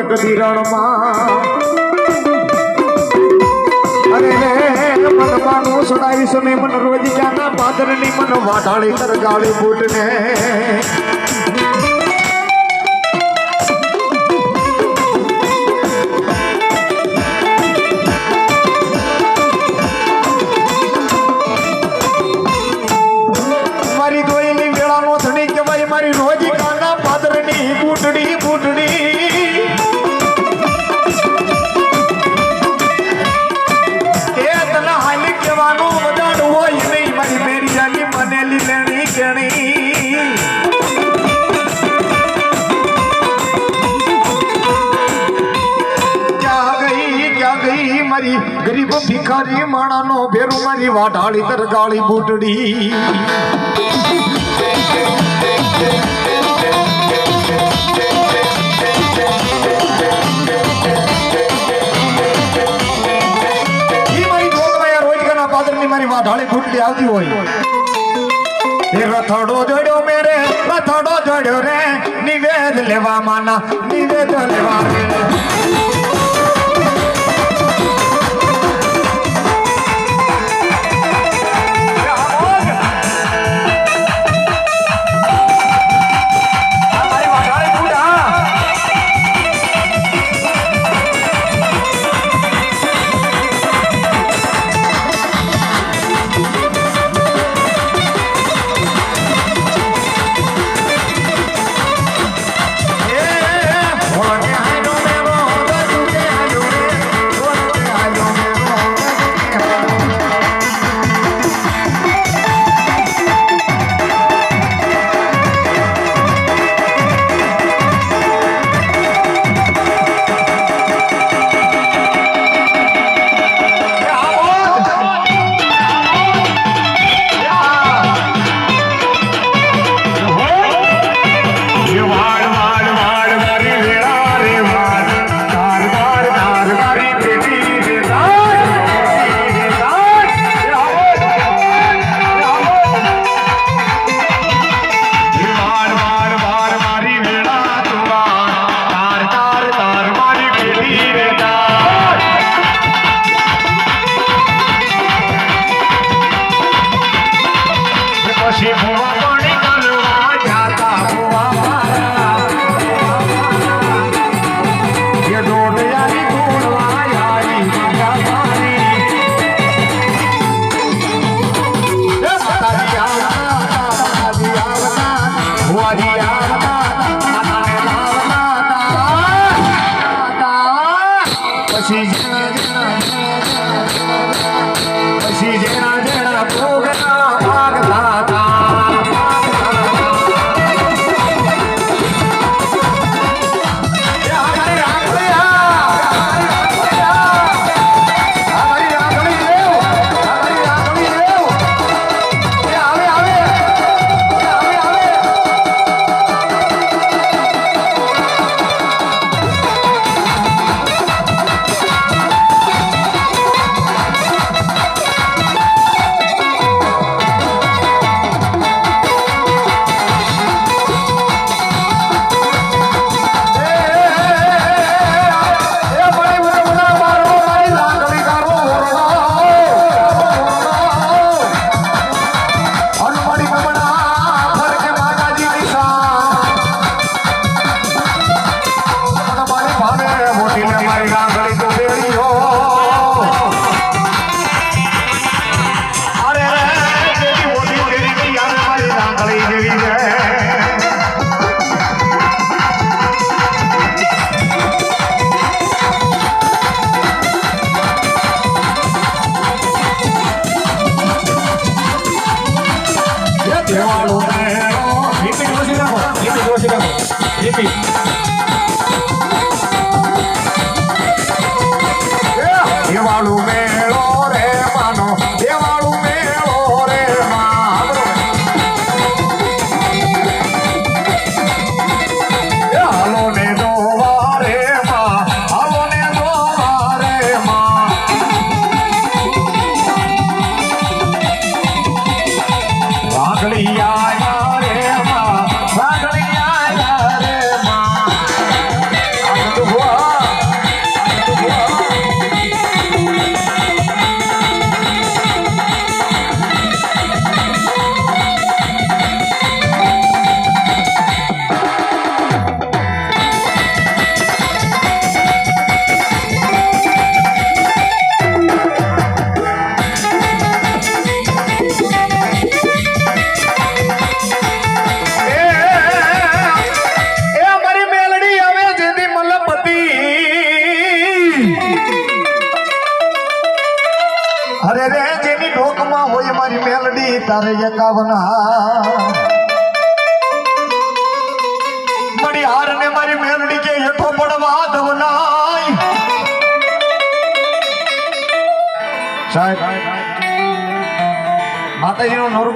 એક ધીરણમાં અરે મનવાનું સડાવીશ ને મન રોજિયાના પાદરની મન વાઢાળી કરગાળી બૂટને. ગરીબ ભિખારી માણાનો ભેરું મારી વાઢાળી તરગાળી બૂટડી. મારી વાઢાળી ફૂટલી આવતી હોય. એ રથડો જોડ્યો મેરે, રથડો જોડ્યો રે, નિવેદ લેવા માના, નિવેદ લેવા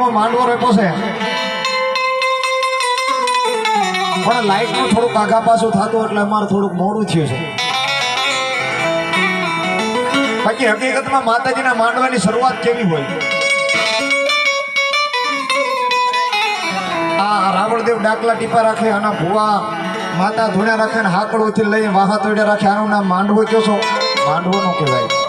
માતાજીનો માંડવો રેપો છે. પણ લાઈટનું થોડુંક આગા પાછું થતું એટલે અમારે થોડુંક મોડું થયું છે. બાકી હકીકતમાં માતાજીના માંડવાની શરૂઆત કેવી હોય? આ રાવણદેવ ડાકલા ટીપા રાખે, આના ભુવા માતા ધોળ્યા રાખે ને હાકડોથી લઈને વાહા તોડ્યા રાખે. આનું નામ માંડવો કયો છો? માંડવો નો કહેવાય.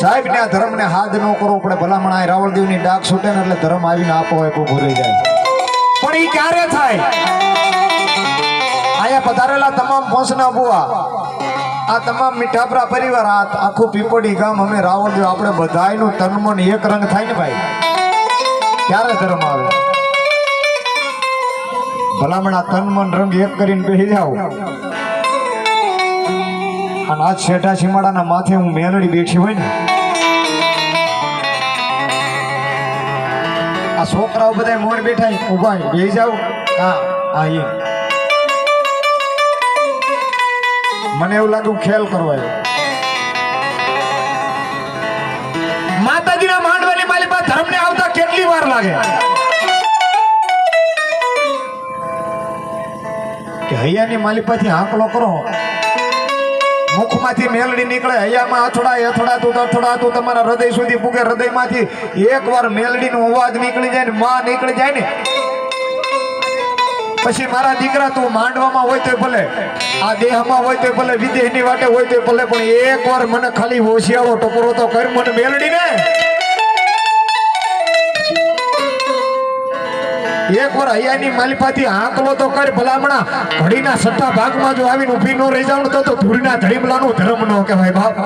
સાહેબ. ને આ ધર્મ ને હાથ ન કરવો પડે ભલામણ આ રાવણદેવની ડાક છૂટે ને એટલે ધર્મ આવીને આપો આપો ભૂલી જાય. પણ એ ક્યારે થાય? આયા પધારેલા તમામ પહોંચના બુવા આ તમામ મીઠાપરા પરિવાર આ આખું પીપળી ગામ અમે રાવણદેવ આપણે બધાયનું તનમન એક રંગ થાય ને ભાઈ? ક્યારે ધર્મ આવે? ભલામણ આ તનમન રંગ એક કરીને બેસી જાઓ. અને આજ છેટા છીમાડાના માથે હું મેલડી બેઠી હોય ને આ છોકરાઓ બધા મોર બેઠા ઊભા બે જાવ હા હા એ મને એવું લાગ્યું ખેલ કરવા. માતાજીના માંડવાની માલી પાસે ધર્મને આવતા કેટલી વાર લાગે? કે હૈયાની માલિપાથી હાંકલો કરો. મુખમાંથી મેલડી નીકળે. હૈયામાં અથડાય, અથડાતું તું અથડા તું તમારા હૃદય સુધી પૂગે. હૃદયમાંથી એકવાર મેલડીનો અવાજ નીકળી જાય ને માં નીકળી જાય ને. પછી મારા દીકરા તું માંડવામાં હોય તો ભલે. આ દેહમાં હોય તો ભલે. વિદેહની વાટે હોય તો ભલે. પણ એકવાર મને ખાલી હોશિયારો ટકોરો તો કર મને મેલડી ને એકવાર અહીંયાની માલિપાથી આંકલો તો કર ભલામણા. ઘડીના સટ્ટા ભાગમાં જો આવીને ઊભી નો રહી જાવ તો ધૂળના ધડીમલાનો ધર્મ નો કહેવાય, બાપ.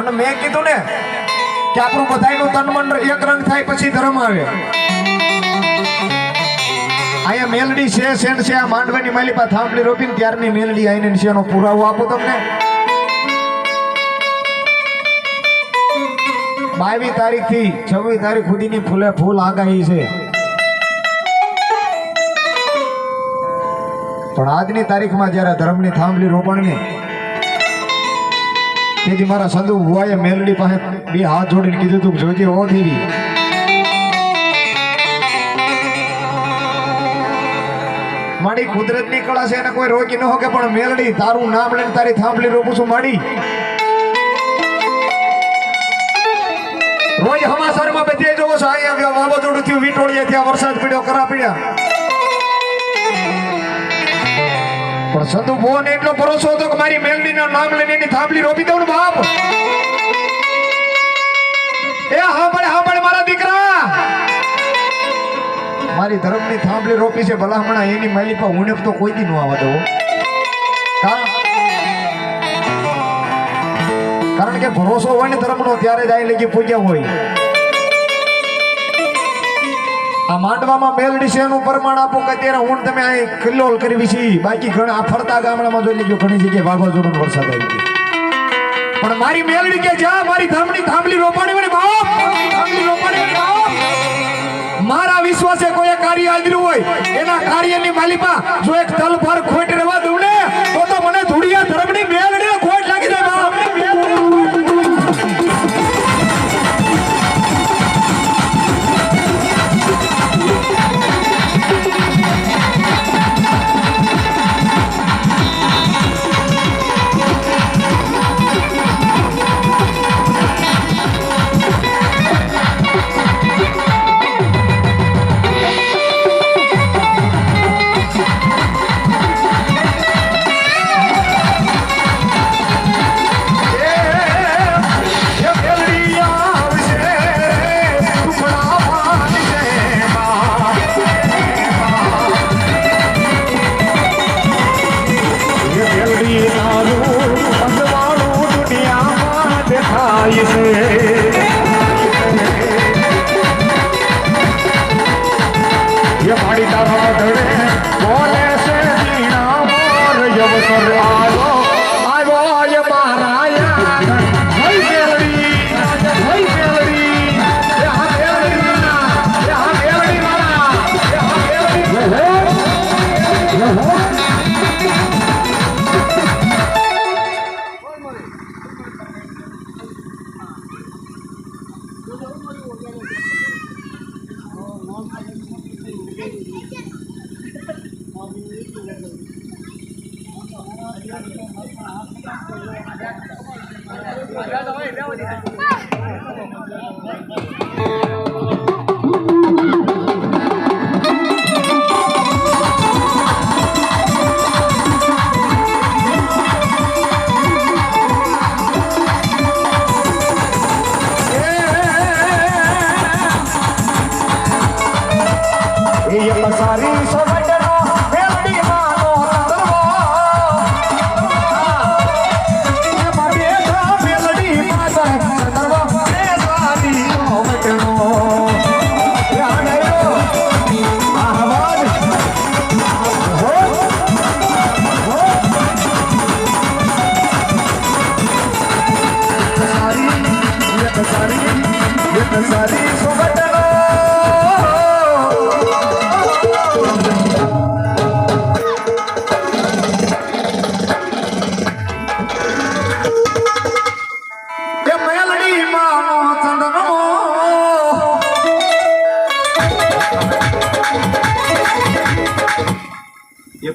અને મેં કીધું ને કે આપણું બધાયનું તન મન એક રંગ થાય પછી ધર્મ આવે. અહીંયા મેલડી છે સેન છે, આ માંડવાની માલિપા થાંભલી રોપીને ત્યારની મેલડી આઈને એનો પુરાવો આપો તમને. બાવીસ તારીખથી છવ્વીસ તારીખ સુધીની ફૂલે ફૂલ આગાહી છે. પણ આજની તારીખમાં જ્યારે ધર્મની થાંભલી રોપણની, તેથી મારા સંધુ ભુવાએ મેલડી પાસે બે હાથ જોડીને કીધું તું જોજે ઓ દેવી. મારી કુદરતની કળા છે, એને કોઈ રોકી ન હોકે પણ મેલડી, તારું નામ લઈને તારી થાંભલી રોપું છું, માડી. રોજ હમાસરમાં બધે જોવો છો. અહીંયા વાવાઝોડું થયું, વીટોળીએ ત્યાં વરસાદ પડ્યો, કરા પડ્યા. પણ સંતુ ભુવન એટલો ભરોસો હતો કે મારી મેલડીના નામ લઈને એની થાંભલી રોપી દઉં ને બાપ. એ હા પડે હા પડે મારા દીકરા. મારી ધર્મની થાંભલી રોપી છે ભલામણા, એની માલિકા ઉણપ તો કોઈ દી ન આવવા દઉં કા કે ભરોસો હોય ને ધર્મનો, ત્યારે જાય લગી પૂજ્યા હોય. આ માંડવામાં મેલડી છે એનું પ્રમાણ આપો કે ત્યારે હું તમે અહીં કિલ્લોલ કરવી છે બાકી ઘણા આ ફરતા ગામડામાં જોઈ લીધું ઘણી જગ્યાએ વાવાઝોડું વરસાદ આવી ગયો. પણ મારી મેલડી કે જા, મારી ધામની થાંભલી રોપાણી વળી બાપ થાંભલી રોપાણી વળી મારા વિશ્વાસે કોઈ કાર્ય આદર્યું હોય, એના કાર્યની માલિપા જો એક તલ પર ખોટ રહેવા 不要走位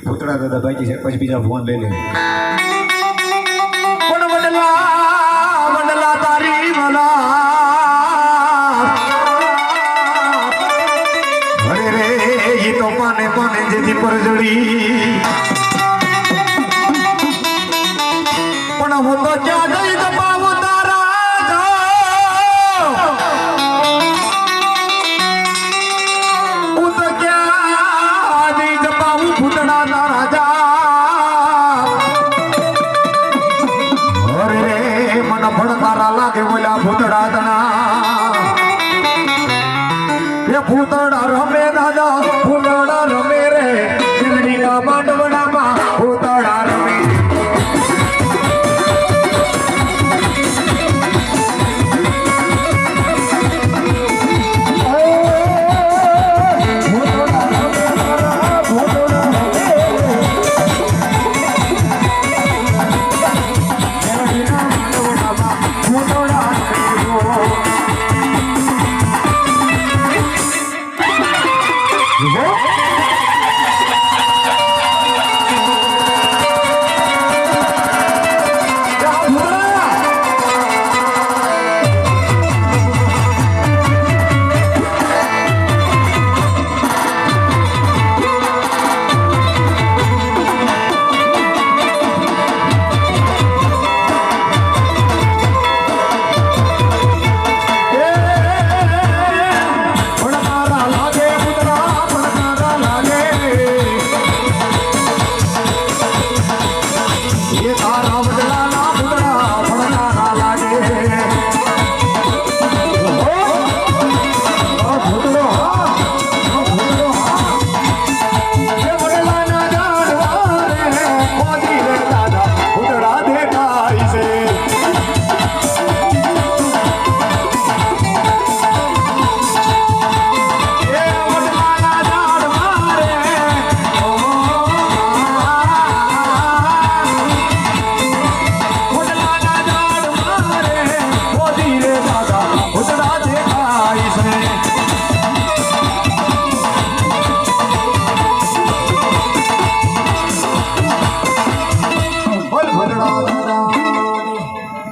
ભૂતળા દાદા બાકી છે પછી બીજા ફોન લઈ લે.